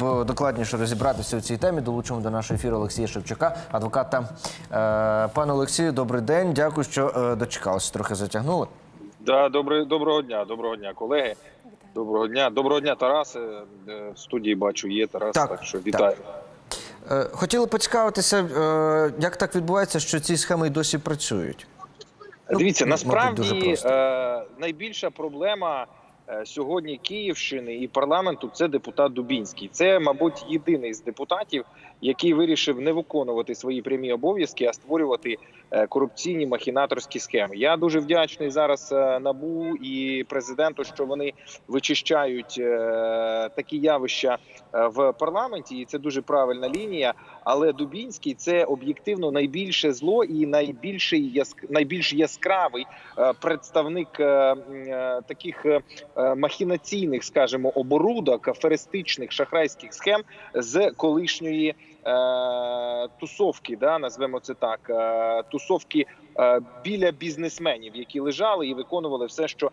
Докладніше розібратися у цій темі, долучимо до нашого ефіру Олексія Шевчука, адвоката. Е, пане Олексію, добрий день. Дякую, що е, дочекалися. Трохи затягнули. Да, добрий, доброго дня, доброго дня, колеги. Доброго дня, доброго дня, Тарасе. Е, В студії бачу, є Тарас, Так, так, що вітаю. Е, хотіли поцікавитися, як так відбувається, що ці схеми й досі працюють. Ну, Дивіться, мабуть, насправді е, найбільша проблема сьогодні Київщини і парламенту це депутат Дубінський. Це, мабуть, єдиний з депутатів, який вирішив не виконувати свої прямі обов'язки, а створювати е, корупційні махінаторські схеми. Я дуже вдячний зараз е, набу і президенту, що вони вичищають е, такі явища в парламенті, і це дуже правильна лінія. Але Дубінський це об'єктивно найбільше зло і найбільший яск... найбільш яскравий представник таких махінаційних, скажімо, оборудок, аферистичних шахрайських схем з колишньої тусовки, да, назвемо це так, е, тусовки е, біля бізнесменів, які лежали і виконували все, що е,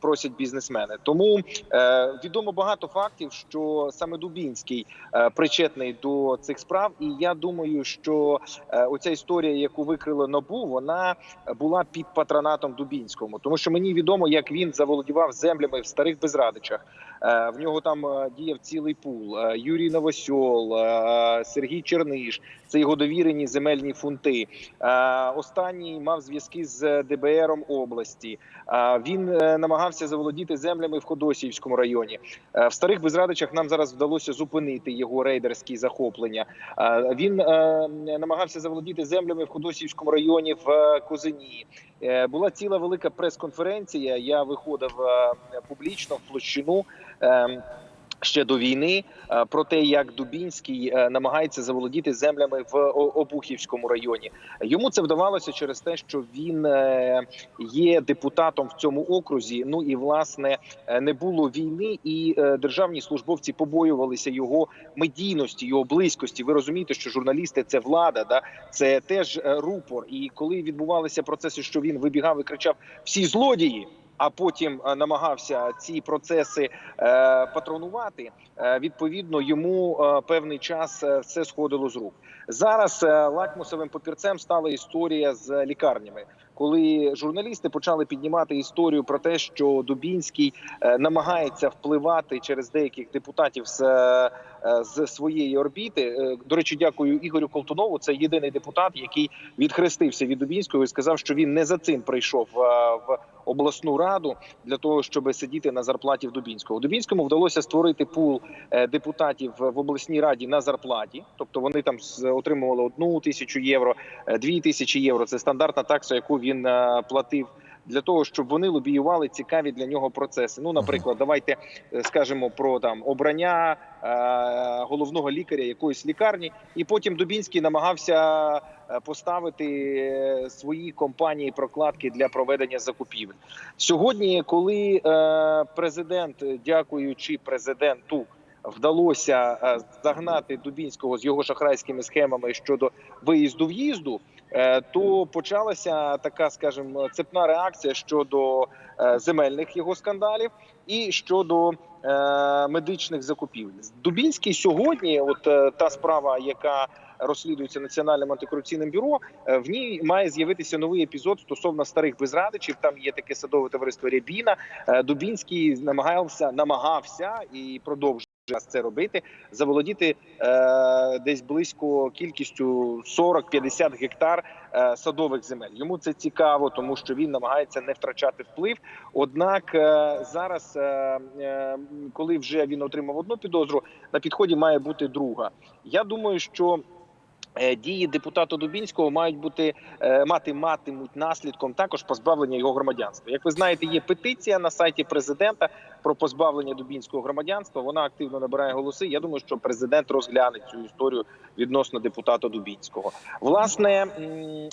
просять бізнесмени. Тому е, відомо багато фактів, що саме Дубінський е, причетний до цих справ, і я думаю, що е, оця історія, яку викрило набу, вона була під патронатом Дубінському, тому що мені відомо, як він заволодівав землями в старих безрадичах. Е, В нього там е, діяв цілий пул. Е, Юрій Новосьол, е, Сергій Черниш. Це його довірені земельні фунти. Е, Останній мав зв'язки з ДБРом області. Е, Він е, намагався заволодіти землями в Ходосіївському районі. Е, В старих безрадичах нам зараз вдалося зупинити його рейдерські захоплення. Е, Він е, намагався заволодіти землями в Ходосіївському районі в Козині. Була ціла велика прес-конференція. Я виходив публічно в площину. Ще до війни е, про те, як Дубінський е, намагається заволодіти землями в Обухівському районі. Йому це вдавалося через те, що він е, є депутатом в цьому окрузі. Ну і власне не було війни, і державні службовці побоювалися його медійності, його близькості. Ви розумієте, що журналісти це влада, да це теж рупор. І коли відбувалися процеси, що він вибігав і кричав всі злодії. А потім е, намагався ці процеси е, патронувати. Е, відповідно, йому певний час все сходило з рук. Зараз е, лакмусовим папірцем стала історія з лікарнями, коли журналісти почали піднімати історію про те, що Дубінський е, намагається впливати через деяких депутатів з, е, з своєї орбіти. До речі, дякую Ігорю Колтунову. Це єдиний депутат, який відхрестився від Дубінського і сказав, що він не за цим прийшов в обласну раду для того, щоб сидіти на зарплаті в Дубінського. Дубінському вдалося створити пул депутатів в обласній раді на зарплаті, тобто вони там отримували одну тисячу євро, е, дві тисячі євро. Це стандартна такса, яку він е, платив. Для того щоб вони лобіювали цікаві для нього процеси. Ну, наприклад, давайте е, скажемо про там обрання е, головного лікаря якоїсь лікарні, і потім Дубінський намагався поставити свої компанії прокладки для проведення закупівель. Сьогодні, коли е, президент, дякуючи президенту, вдалося е, загнати Дубінського з його шахрайськими схемами щодо виїзду в'їзду, е, то почалася така, скажімо, цепна реакція щодо е, земельних його скандалів і щодо медичних закупівель. Дубінський сьогодні, от та справа, яка розслідується національним антикорупційним бюро. В ній має з'явитися новий епізод стосовно старих безрадичів. Там є таке садове товариство Рябіна. Дубінський намагався, намагався і продовжує зараз це робити. Заволодіти е, десь близько кількістю 40-50 гектар е, садових земель. Йому це цікаво, тому що він намагається не втрачати вплив. Однак е, зараз, е, е, коли вже він отримав одну підозру, на підході має бути друга. Я думаю, що дії депутата Дубінського мають бути е, мати матимуть наслідком також позбавлення його громадянства. Як ви знаєте, є петиція на сайті президента про позбавлення Дубінського громадянства. Вона активно набирає голоси. Я думаю, що президент розгляне цю історію відносно депутата Дубінського. Власне,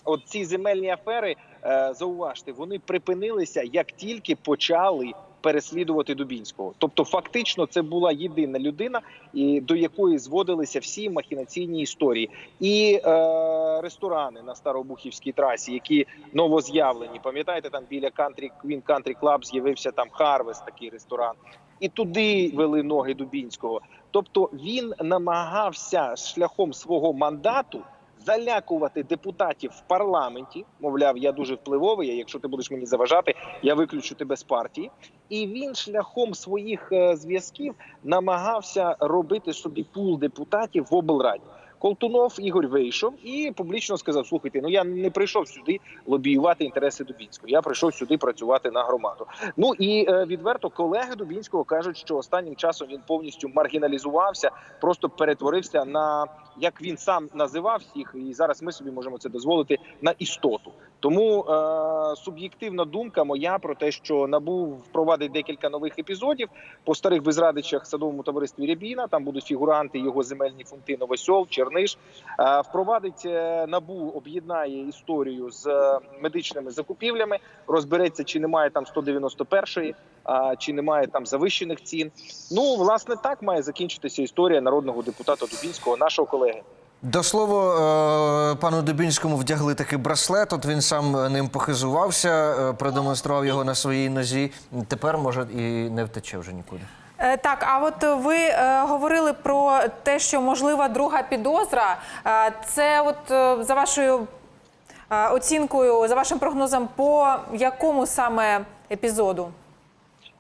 от ці земельні афери е, зауважте, вони припинилися як тільки почали. Переслідувати Дубінського, тобто фактично це була єдина людина, і до якої зводилися всі махінаційні історії, і е, ресторани на Старобухівській трасі, які новоз'явлені. Пам'ятаєте, там біля Country Queen Country Club з'явився там Harvest, такий ресторан. і туди вели ноги Дубінського. Тобто він намагався шляхом свого мандату залякувати депутатів в парламенті. Мовляв, я дуже впливовий. Якщо ти будеш мені заважати, я виключу тебе з партії. І він шляхом своїх е, зв'язків намагався робити собі пул депутатів в облраді. Колтунов Ігор вийшов і публічно сказав: слухайте, ну я не прийшов сюди лобіювати інтереси Дубінського. Я прийшов сюди працювати на громаду. Ну і е, відверто колеги Дубінського кажуть, що останнім часом він повністю маргіналізувався, просто перетворився на як він сам називав всіх, і зараз ми собі можемо це дозволити на істоту. Тому е, суб'єктивна думка моя про те, що набу впровадить декілька нових епізодів по старих безрадичах садовому товаристві Рябіна. Там будуть фігуранти його земельні фунти Новосьол, Черниш. Е, впровадить е, набу, об'єднає історію з е, медичними закупівлями. Розбереться, чи немає там 191-ї, а чи немає там завищених цін. Ну власне так має закінчитися історія народного депутата Дубінського, нашого колеги. До слова, пану Дубінському вдягли такий браслет. От він сам ним похизувався, продемонстрував його на своїй нозі. Тепер може і не втече вже нікуди. Е, Так, а от ви е, говорили про те, що можлива друга підозра. Е, Це, от за вашою оцінкою, за вашим прогнозом, по якому саме епізоду?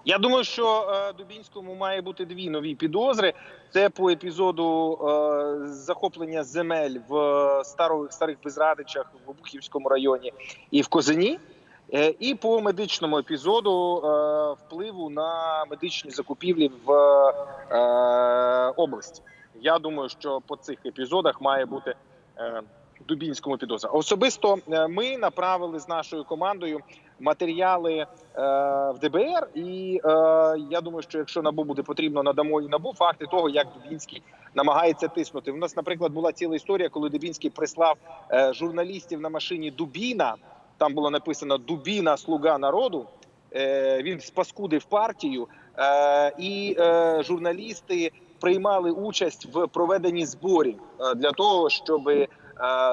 Я думаю, що Дубінському має бути дві нові підозри. Це по епізоду захоплення земель в старих старих безрадичах в Обухівському районі і в Козині. Е, І по медичному епізоду е, впливу на медичні закупівлі в е, області. Я думаю, що по цих епізодах має бути Дубінському підозра. Особисто ми направили з нашою командою матеріали в ДБР, і я думаю, що якщо набу буде потрібно, надамо і набу факти того, як Дубінський намагається тиснути. У нас, наприклад, була ціла історія, коли Дубінський прислав журналістів на машині Дубіна. Там було написано Дубіна, слуга народу. Е, він спаскудив партію, е, і е, журналісти приймали участь в проведенні зборів для того, щоб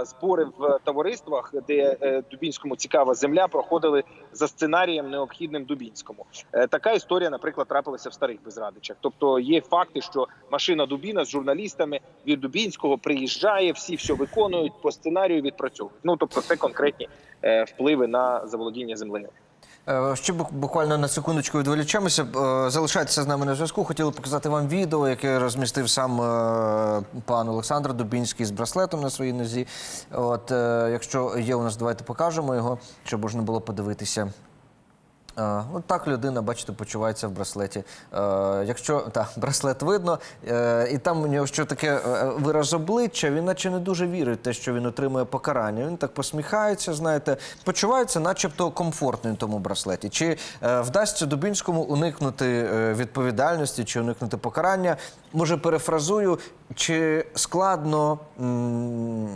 збори в товариствах, де Дубінському цікава земля, проходили за сценарієм необхідним Дубінському. Така історія, наприклад, трапилася в старих безрадичах. Тобто є факти, що машина Дубіна з журналістами від Дубінського приїжджає, всі все виконують по сценарію, відпрацьовують. Ну тобто, це конкретні впливи на заволодіння землею. Е, Ще бук- буквально на секундочку відволічемося. Е, Залишайтеся з нами на зв'язку. Хотіли показати вам відео, яке розмістив сам е, пан Олександр Дубінський з браслетом на своїй нозі. От, е, якщо є у нас, давайте покажемо його, щоб можна було подивитися. Е, От так людина, бачите, почувається в браслеті. Е, якщо та, браслет видно, е, і там у нього що таке е, вираз обличчя, він наче не дуже вірить в те, що він отримує покарання. Він так посміхається, знаєте, почувається, начебто комфортно в тому браслеті. Чи е, вдасться Дубінському уникнути е, відповідальності чи уникнути покарання? Може, перефразую, чи складно м,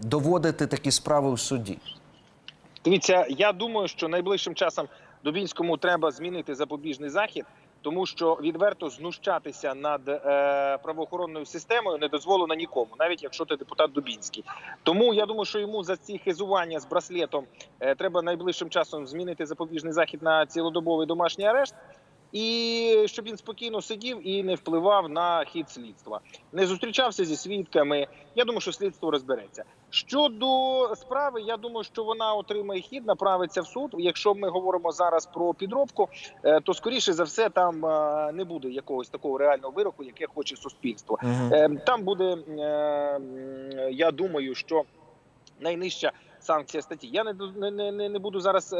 доводити такі справи в суді? Дивіться, я думаю, що найближчим часом Дубінському треба змінити запобіжний захід, тому що відверто знущатися над е, правоохоронною системою не дозволено нікому, навіть якщо ти депутат Дубінський. Тому я думаю, що йому за ці хизування з браслетом е, треба найближчим часом змінити запобіжний захід на цілодобовий домашній арешт. І щоб він спокійно сидів і не впливав на хід слідства, не зустрічався зі свідками. Я думаю, що слідство розбереться. Щодо справи, я думаю, що вона отримає хід, направиться в суд. Якщо ми говоримо зараз про підробку, е, то скоріше за все там е, не буде якогось такого реального вироку, яке хоче суспільство. Е, Там буде, я думаю, що найнижча санкція статті. Я не не, не, не буду зараз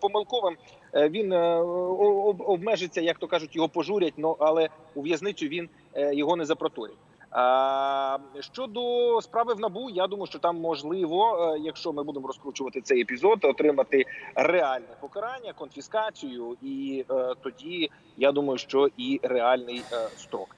помилковим. Е, Він е, об- обмежиться, як то кажуть, його пожурять, але у в'язницю він е, його не запроторять. А, щодо справи в набу, я думаю, що там можливо, якщо ми будемо розкручувати цей епізод, отримати реальне покарання, конфіскацію, і тоді я думаю, що і реальний строк.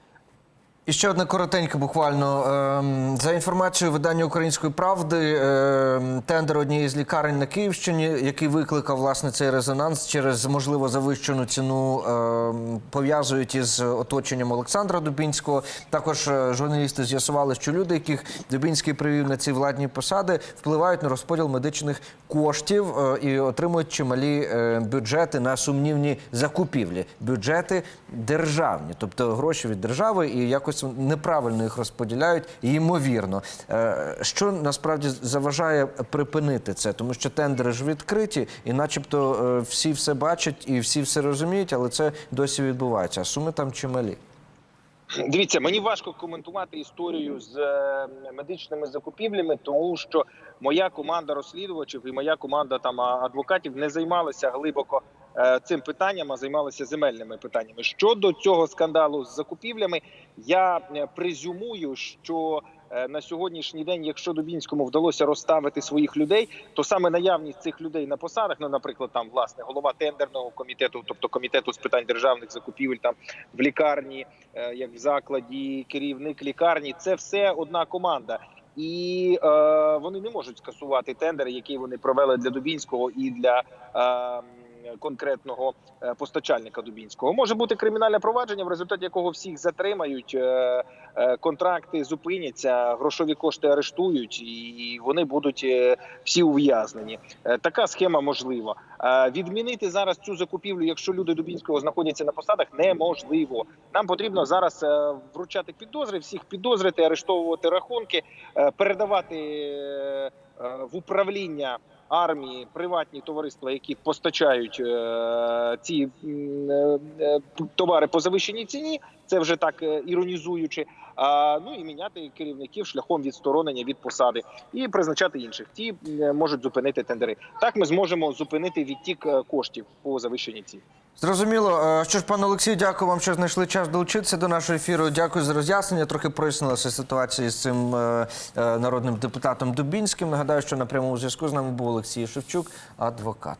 І ще одне коротеньке, буквально Ем, за інформацією видання Української правди, ем, тендер однієї з лікарень на Київщині, який викликав власне цей резонанс через можливо завищену ціну, ем, пов'язують із оточенням Олександра Дубінського. Також е, журналісти з'ясували, що люди, яких Дубінський привів на ці владні посади, впливають на розподіл медичних коштів е, і отримують чималі е, бюджети на сумнівні закупівлі. Бюджети державні, тобто гроші від держави, і якось неправильно їх розподіляють. Ймовірно, Е, що насправді заважає припинити це, тому що тендери ж відкриті, і, начебто, е, всі все бачать і всі все розуміють, але це досі відбувається. А суми там чималі. Дивіться, мені важко коментувати історію з е, медичними закупівлями, тому що моя команда розслідувачів і моя команда там адвокатів не займалися глибоко цим питанням, а займалися земельними питаннями. Щодо цього скандалу з закупівлями, я е, презюмую, що е, на сьогоднішній день, якщо Дубінському вдалося розставити своїх людей, то саме наявність цих людей на посадах, ну, наприклад, там власне голова тендерного комітету, тобто комітету з питань державних закупівель, там в лікарні, е, як в закладі, керівник лікарні, це все одна команда. І е, вони не можуть скасувати тендер, який вони провели для Дубінського і для е, конкретного е, постачальника Дубінського. Може бути кримінальне провадження, в результаті якого всіх затримають, е, е, контракти зупиняться, грошові кошти арештують, і вони будуть всі ув'язнені. Така схема можлива. Відмінити зараз цю закупівлю, якщо люди Дубінського знаходяться на посадах, неможливо. Нам потрібно зараз вручати підозри, всіх підозрити, арештовувати рахунки, передавати в управління. Армії, приватні товариства, які постачають е, ці е, е, товари по завищеній ціні, це вже так е, іронізуючи. Ну і міняти керівників шляхом відсторонення від посади і призначати інших. Ті можуть зупинити тендери. Так ми зможемо зупинити відтік е, коштів по завищеній ціні. Зрозуміло. Е, Що ж, пане Олексію, дякую вам, що знайшли час долучитися до нашого ефіру. Дякую за роз'яснення. Трохи прояснилася ситуація з цим е, народним депутатом Дубінським. Нагадаю, що на прямому зв'язку з нами був Олексій Шевчук, адвокат.